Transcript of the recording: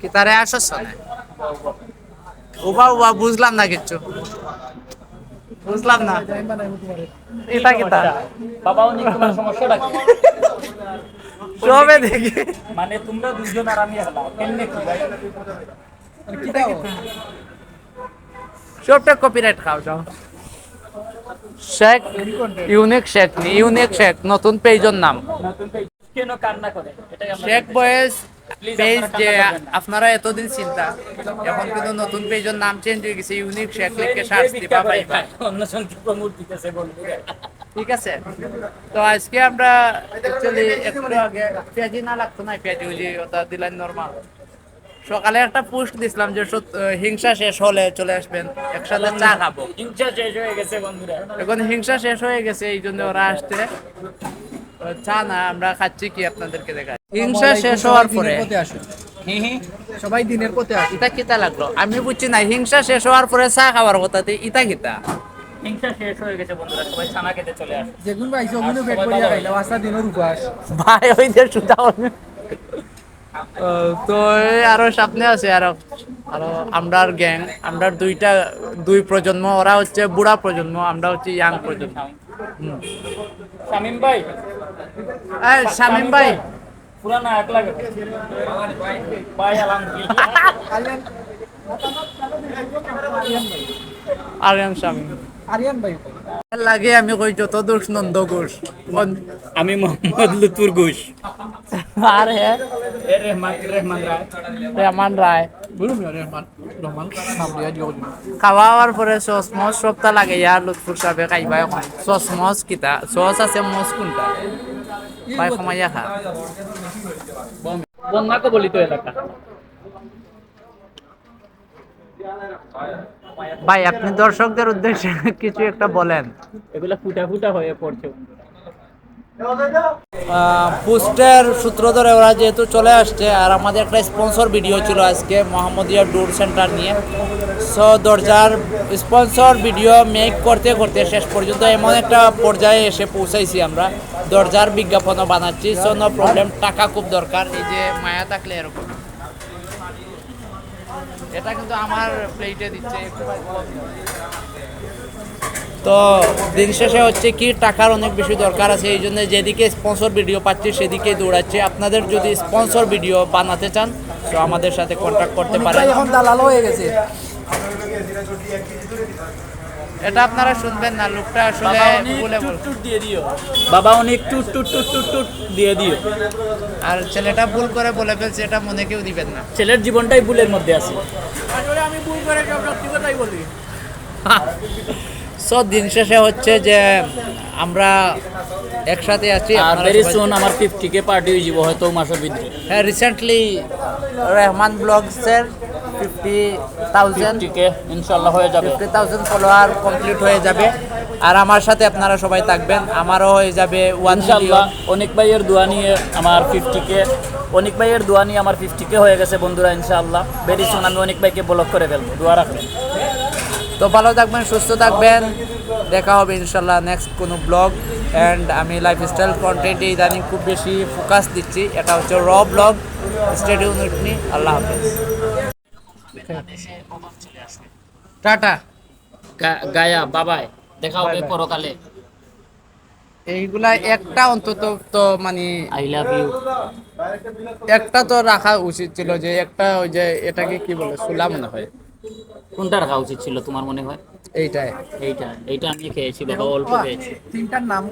কি তারে আসছ না উবা উবা বুঝলাম না কিচ্ছু। বুঝলাম না। এটা কিতা বাবা অনেক তোমার সমস্যাটা কি? সবে দেখি। মানে তোমরা দুইজন আর আমি একলা কেমনে কি ভাই? সবটা কপিরাইট খাও যাও। শেখ ইউনিক শেখ নি ইউনিক শেখ নতুন পেজের নাম। নতুন page কেন কান্না করে? শেখ বয়েস পেজ যে। আপনারা এতদিন চিন্তা এখন কিন্তু নতুন পেজের নাম চেঞ্জ হয়ে গেছে ইউনিক শেখ লিখে যে সার্চ দিবা পাইবা অন্য সংখ্যক প্রমোট দিতেছে বন্ধুরা ঠিক আছে? তো আজকে আমরা অ্যাকচুয়ালি একটু আগে পেঁয়াজি না লাগতো না পেঁয়াজি ওই যে ওটা দিলেন নর্মাল সকালে একটা পোস্ট দিছিলাম যে হিংসা শেষ হলে চলে আসবেন একসাথে চা খাব। হিংসা শেষ হয়ে গেছে বন্ধুরা। এখন হিংসা শেষ হয়ে গেছে এই জন্য ওরা আসছে। ও চা না আমরা খাচ্ছি কি আপনাদেরকে দেখাই? হিংসা শেষ হওয়ার পরে। সবাই দিনের পথে আসে। ইটা কিতা লাগল? আমি বুঝছি না হিংসা শেষ হওয়ার পরে চা খাওয়ার কথাতে ইটা কিতা? হিংসা শেষ হয়ে গেছে বন্ধুরা সবাই ছানা খেতে চলে আসে। যেগুন পাইছে ওগুলো পেট করিয়া খাইলাম আস্তা দিনের উপাস ভাই ওই যে সুতা তো আরও সামনে আছে আরও আরও আমরার গ্যাং আমরার দুইটা দুই প্রজন্ম ওরা হচ্ছে বুড়া প্রজন্ম আমরা হচ্ছে ইয়াং প্রজন্ম। শামিম ভাই শামিম ভাই। পুরানা এক লাগে ভাই আরিয়ান শামিম। আরিয়ান ভাই। লাগে আমি কই যত দোষ নন্দ ঘোষ। আমি মোহাম্মদ লুতুর ঘোষ। আর হ্যাঁ রেহমান রায়। রেহমান রায়। বলুন রহমান রহমান নাম দিয়া দিও খাওয়ার পরে সস মস সবটা লাগে ইয়ার লুৎফুর সাহেবে খাইবা এখন। সস মস কিতা? সস আছে মস কোনটা? ভাই কমাইয়া খা। বন্যাকে বলি তো এলাকা। ভাই আপনি দর্শকদের উদ্দেশ্যে কিছু একটা বলেন। এগুলা ফুটা ফুটা হয়ে পড়ছে। পোস্টের সূত্র ধরে ওরা যেহেতু চলে আসছে, আর আমাদের একটা স্পন্সর ভিডিও ছিল আজকে, মোহাম্মদিয়া ডুর সেন্টার নিয়ে। সো দরজার স্পন্সর ভিডিও মেক করতে করতে শেষ পর্যন্ত এমন একটা পর্যায়ে এসে পৌঁছাইছি আমরা। দরজার বিজ্ঞাপনও বানাচ্ছি সো নো প্রবলেম টাকা খুব দরকার, এই যে মায়া থাকলে এরকম। এটা কিন্তু আমার প্লেটে দিচ্ছে। তো দিন শেষে হচ্ছে কি টাকার অনেক বেশি দরকার আছে এই জন্য যেদিকে স্পন্সর ভিডিও পাচ্ছি সেদিকে দৌড়াচ্ছি। আপনাদের যদি স্পন্সর ভিডিও বানাতে চান তো আমাদের সাথে কন্ট্যাক্ট করতে পারেন। এখন দালাল হয়ে গেছে। এটা আপনারা শুনবেন না লোকটা আসলে বলে টুট টুট দিয়ে দিও। বাবা অনেক টুট টুট টুট টুট টুট দিয়ে দিও। আর ছেলেটা ভুল করে বলে ফেলছে এটা মনে কেউ দিবেন না। ছেলের জীবনটাই ভুলের মধ্যে আছে। আসলে আমি ভুল করে সব সত্যি কথাই বলি। সো দিন শেষে হচ্ছে যে আমরা একসাথে আছি আর ভেরি সুন আমার ফিফটি কে পার্টি হয়ে যাব হয়তো মাসের ভিতরে। হ্যাঁ রিসেন্টলি রহমান ব্লগসের ফিফটি থাউজেন্ড ফিফটি কে ইনশাল্লাহ হয়ে যাবে। ফিফটি থাউজেন্ড ফলোয়ার কমপ্লিট হয়ে যাবে। আর আমার সাথে আপনারা সবাই থাকবেন আমারও হয়ে যাবে ওয়ান অনেক ভাইয়ের দোয়া নিয়ে আমার ফিফটি কে অনেক ভাইয়ের দোয়া নিয়ে আমার ফিফটি কে হয়ে গেছে বন্ধুরা ইনশাআল্লাহ। ভেরি সুন আমি অনেক ভাইকে ব্লক করে ফেলব দোয়া রাখবেন। তো ভালো থাকবেন সুস্থ থাকবেন। দেখা হবে ইনশাল্লাহ নেক্সট কোনো ব্লগ অ্যান্ড আমি লাইফস্টাইল কন্টেন্টে ইদানিং খুব বেশি ফোকাস দিচ্ছি। এটা হচ্ছে র ব্লগ স্টেডিয়াম উঠনি আল্লাহ হাফেজ। টাটা। গায়া বাবাই। দেখা হবে পরকালে। এইগুলা একটা অন্তত তো মানে আই লাভ ইউ একটা তো রাখা উচিত ছিল যে একটা ওই যে এটাকে কি বলে সুলা মনে হয়। কোনটা রাখা উচিত ছিল তোমার মনে হয়? এইটাই। এইটা এইটা আমি খেয়েছি বাবা অল্প খেয়েছি তিনটার নাম